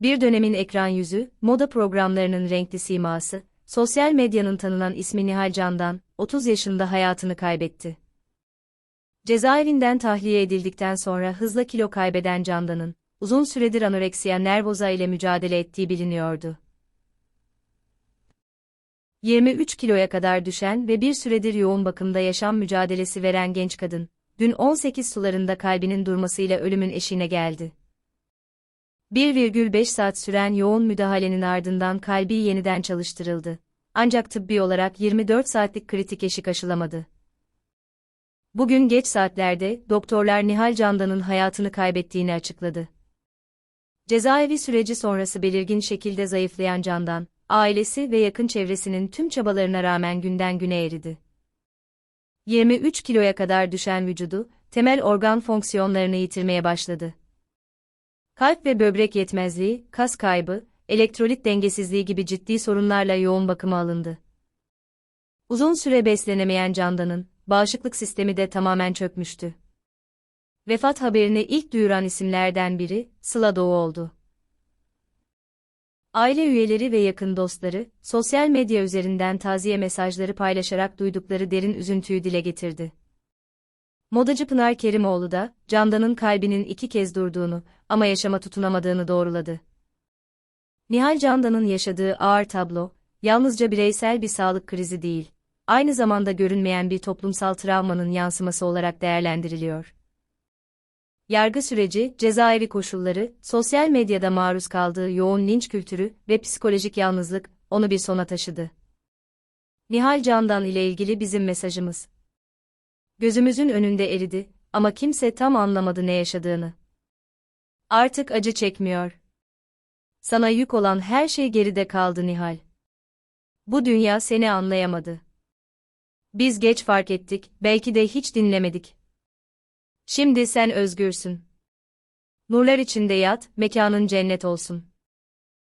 Bir dönemin ekran yüzü, moda programlarının renkli siması, sosyal medyanın tanınan ismi Nihal Candan, 30 yaşında hayatını kaybetti. Cezaevinden tahliye edildikten sonra hızla kilo kaybeden Candan'ın, uzun süredir anoreksiya nervoza ile mücadele ettiği biliniyordu. 23 kiloya kadar düşen ve bir süredir yoğun bakımda yaşam mücadelesi veren genç kadın, dün 18 sularında kalbinin durmasıyla ölümün eşiğine geldi. 1,5 saat süren yoğun müdahalenin ardından kalbi yeniden çalıştırıldı. Ancak tıbbi olarak 24 saatlik kritik eşik aşılamadı. Bugün geç saatlerde doktorlar Nihal Candan'ın hayatını kaybettiğini açıkladı. Cezaevi süreci sonrası belirgin şekilde zayıflayan Candan, ailesi ve yakın çevresinin tüm çabalarına rağmen günden güne eridi. 23 kiloya kadar düşen vücudu, temel organ fonksiyonlarını yitirmeye başladı. Kalp ve böbrek yetmezliği, kas kaybı, elektrolit dengesizliği gibi ciddi sorunlarla yoğun bakıma alındı. Uzun süre beslenemeyen Candan'ın, bağışıklık sistemi de tamamen çökmüştü. Vefat haberini ilk duyuran isimlerden biri, Sıla Doğu oldu. Aile üyeleri ve yakın dostları, sosyal medya üzerinden taziye mesajları paylaşarak duydukları derin üzüntüyü dile getirdi. Modacı Pınar Kerimoğlu da, Candan'ın kalbinin iki kez durduğunu ama yaşama tutunamadığını doğruladı. Nihal Candan'ın yaşadığı ağır tablo, yalnızca bireysel bir sağlık krizi değil, aynı zamanda görünmeyen bir toplumsal travmanın yansıması olarak değerlendiriliyor. Yargı süreci, cezaevi koşulları, sosyal medyada maruz kaldığı yoğun linç kültürü ve psikolojik yalnızlık onu bir sona taşıdı. Nihal Candan ile ilgili bizim mesajımız. Gözümüzün önünde eridi ama kimse tam anlamadı ne yaşadığını. Artık acı çekmiyor. Sana yük olan her şey geride kaldı Nihal. Bu dünya seni anlayamadı. Biz geç fark ettik, belki de hiç dinlemedik. Şimdi sen özgürsün. Nurlar içinde yat, mekanın cennet olsun.